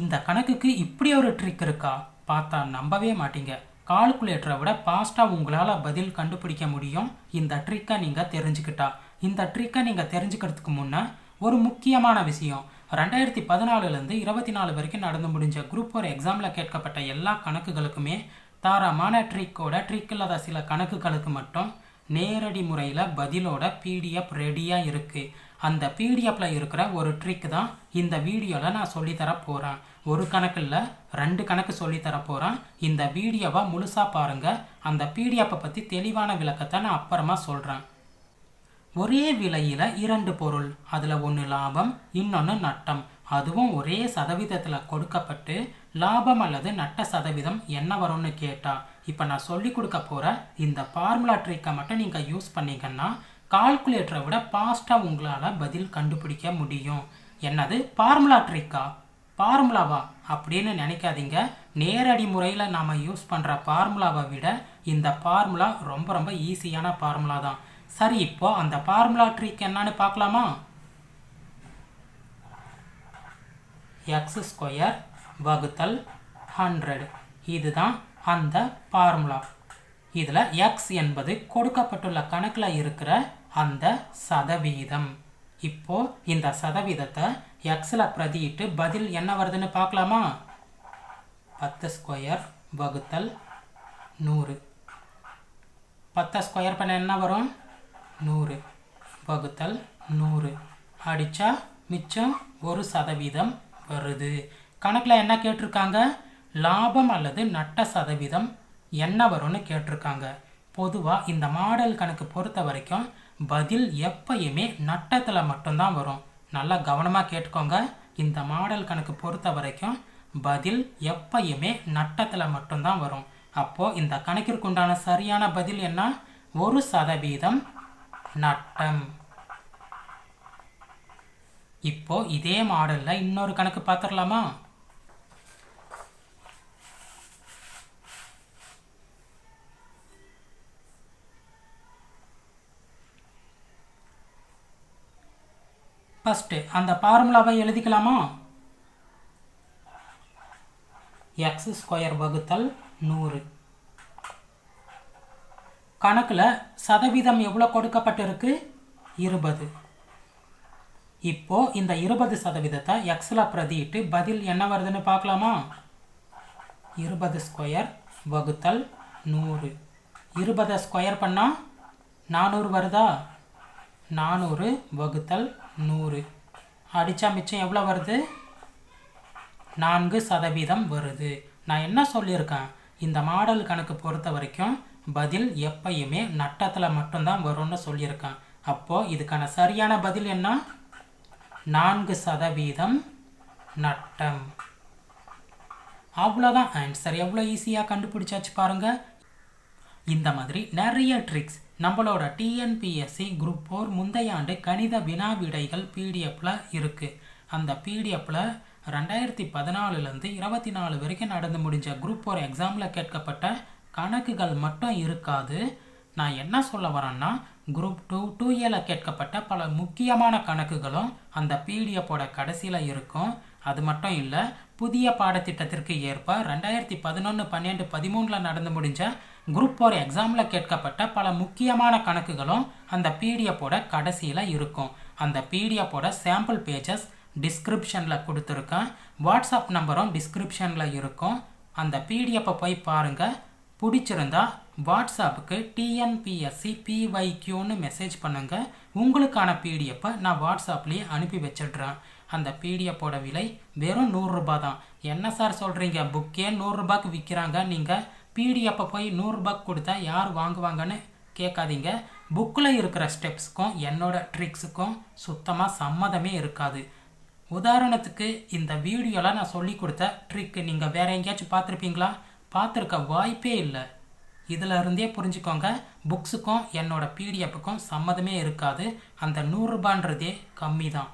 இந்த கணக்குக்கு இப்படி ஒரு ட்ரிக் இருக்கா? பார்த்தா நம்பவே மாட்டீங்க. கால்குலேட்டரை விட ஃபாஸ்ட்டாக உங்களால் பதில் கண்டுபிடிக்க முடியும். இந்த ட்ரிக்கை நீங்கள் தெரிஞ்சுக்கிட்டா. இந்த ட்ரிக்கை நீங்கள் தெரிஞ்சுக்கிறதுக்கு முன்னே ஒரு முக்கியமான விஷயம். ரெண்டாயிரத்தி பதினாலுலேருந்து இருபத்தி நாலு வரைக்கும் நடந்து முடிஞ்ச குரூப் ஒரு எக்ஸாமில் கேட்கப்பட்ட எல்லா கணக்குகளுக்குமே தாராமான ட்ரிக்கோட ட்ரிக் இல்லாத சில கணக்குகளுக்கு மட்டும் நேரடி முறையில் பதிலோட பிடிஎஃப் ரெடியாக இருக்குது அந்த பிடிஎஃப்பில் இருக்கிற ஒரு ட்ரிக் தான் இந்த வீடியோவில் நான் சொல்லித்தர போகிறேன் ஒரு கணக்கில் ரெண்டு கணக்கு சொல்லித்தர போகிறேன் இந்த வீடியோவை முழுசாக பாருங்கள் அந்த பிடிஎஃப்பை பற்றி தெளிவான விளக்கத்தை நான் அப்புறமா சொல்கிறேன் ஒரே விலையில் இரண்டு பொருள். அதில் ஒன்று லாபம் இன்னொன்று நட்டம். அதுவும் ஒரே சதவீதத்தில் கொடுக்கப்பட்டு லாபம் அல்லது நட்ட சதவீதம் என்ன வரும்னு கேட்டால் இப்போ நான் சொல்லி கொடுக்க போகிற இந்த ஃபார்முலா ட்ரிக்கை மட்டும் நீங்கள் யூஸ் பண்ணிங்கன்னா கால்குலேட்டரை விட ஃபாஸ்ட்டாக உங்களால் பதில் கண்டுபிடிக்க முடியும். என்னது? ஃபார்முலா ட்ரிக்கா ஃபார்முலாவா அப்படின்னு நினைக்காதீங்க. நேரடி முறையில் நாம் யூஸ் பண்ணுற ஃபார்முலாவை விட இந்த ஃபார்முலா ரொம்ப ரொம்ப ஈஸியான ஃபார்முலா தான். சரி இப்போது அந்த ஃபார்முலா ட்ரிக் என்னன்னு பார்க்கலாமா? எக்ஸ் ஸ்கொயர் வகுத்தல் ஹண்ட்ரட் இதுதான் அந்த ஃபார்முலா இதில் எக்ஸ் என்பது கொடுக்கப்பட்டுள்ள கணக்கில் இருக்கிற அந்த சதவீதம். இப்போ இந்த சதவீதத்தை எக்ஸில் பிரதியிட்டு பதில் என்ன வருதுன்னு பார்க்கலாமா? பத்து ஸ்கொயர் வகுத்தல் நூறு. பத்தை ஸ்கொயர் பண்ண என்ன வரும்? நூறு. வகுத்தல் நூறு. அடித்தா மிச்சம் ஒரு சதவீதம் வருது. கணக்கில் என்ன கேட்டிருக்காங்க? லாபம் அல்லது நட்ட சதவீதம் என்ன வரும்னு கேட்டிருக்காங்க. பொதுவாக இந்த மாடல் கணக்கு பொறுத்த வரைக்கும் பதில் எப்பயுமே நட்டத்தில் மட்டும்தான் வரும். நல்லா கவனமாக கேட்டுக்கோங்க. இந்த மாடல் கணக்கு பொறுத்த வரைக்கும் பதில் எப்பயுமே நட்டத்தில் மட்டும்தான் வரும். அப்போது இந்த கணக்கிற்கு உண்டான சரியான பதில் என்ன? ஒரு சதவீதம் நட்டம். இப்போ இதே மாடலில் இன்னொரு கணக்கு பார்த்துடலாமா? ஃபஸ்ட்டு அந்த ஃபார்முலாவை எழுதிக்கலாமா? எக்ஸ் ஸ்கொயர் வகுத்தல் நூறு. கணக்கில் சதவீதம் எவ்வளோ கொடுக்கப்பட்டிருக்கு? இருபது. இப்போது இந்த இருபது சதவீதத்தை எக்ஸில் பிரதியிட்டு பதில் என்ன வருதுன்னு பார்க்கலாமா? இருபது ஸ்கொயர் வகுத்தல் நூறு. இருபதை ஸ்கொயர் பண்ணால் நானூறு வருதா? நானூறு வகுத்தல் நூறு. அடித்தா மிச்சம் எவ்வளோ வருது? நான்கு சதவீதம் வருது. நான் என்ன சொல்லியிருக்கேன்? இந்த மாடல் கணக்கு பொறுத்த வரைக்கும் பதில் எப்பயுமே நட்டத்தில் மட்டும்தான் வரும்னு சொல்லியிருக்கேன். அப்போது இதுக்கான சரியான பதில் என்ன? நான்கு சதவீதம் நட்டம். அவ்வளோதான் ஆன்சர் எவ்வளோ ஈஸியாக கண்டுபிடிச்சாச்சு பாருங்கள் இந்த மாதிரி நிறைய ட்ரிக்ஸ் நம்மளோட டிஎன்பிஎஸ்சி குரூப் ஃபோர் முந்தைய ஆண்டு கணித வினா விடைகள் பிடிஎஃப்பில் இருக்குது அந்த பிடிஎஃப்பில் ரெண்டாயிரத்தி பதினாலுலேருந்து இருபத்தி நாலு வரைக்கும் நடந்து முடிஞ்ச குரூப் ஃபோர் எக்ஸாமில் கேட்கப்பட்ட கணக்குகள் மட்டும் இருக்காது. நான் என்ன சொல்ல வரேன்னா குரூப் டூ டூ ஏல கேட்கப்பட்ட பல முக்கியமான கணக்குகளும் அந்த பிடிஎஃபோட கடைசியில் இருக்கும். அது மட்டும் இல்லை புதிய பாடத்திட்டத்திற்கு ஏற்ப ரெண்டாயிரத்தி பதினொன்று பன்னெண்டு பதிமூணில் நடந்து முடிஞ்ச குரூப் ஃபோர் எக்ஸாமில் கேட்கப்பட்ட பல முக்கியமான கணக்குகளும் அந்த பிடிஎஃபோட கடைசியில் இருக்கும். அந்த பிடிஎஃபோட சாம்பிள் பேஜஸ் டிஸ்கிரிப்ஷனில் கொடுத்துருக்கேன். வாட்ஸ்அப் நம்பரும் டிஸ்கிரிப்ஷனில் இருக்கும். அந்த பிடிஎஃப்பை போய் பாருங்கள் பிடிச்சிருந்தா வாட்ஸ்அப்புக்கு டிஎன்பிஎஸ்சி பிஒய்க்யூன்னு மெசேஜ் பண்ணுங்கள் உங்களுக்கான பிடிஎஃப்பை நான் வாட்ஸ்அப்லேயே அனுப்பி வச்சிடுறேன். அந்த பிடிஎஃப்போட விலை வெறும் நூறுரூபா தான். என்ன சார் சொல்கிறீங்க புக்கே நூறுரூபாக்கு விற்கிறாங்க நீங்கள் பிடிஎஃப்பை போய் நூறுரூபா கொடுத்தா யார் வாங்குவாங்கன்னு கேட்காதீங்க. புக்கில் இருக்கிற ஸ்டெப்ஸுக்கும் என்னோடய ட்ரிக்ஸுக்கும் சுத்தமாக சம்மதமே இருக்காது. உதாரணத்துக்கு இந்த வீடியோவில் நான் சொல்லி கொடுத்த ட்ரிக்கு நீங்கள் வேறு எங்கேயாச்சும் பார்த்துருப்பீங்களா? பார்த்துருக்க வாய்ப்பே இல்லை. இதில் இருந்தே புரிஞ்சுக்கோங்க. புக்ஸுக்கும் என்னோடய பிடிஎஃப்புக்கும் சம்மதமே இருக்காது. அந்த நூறுரூபான்றதே கம்மி தான்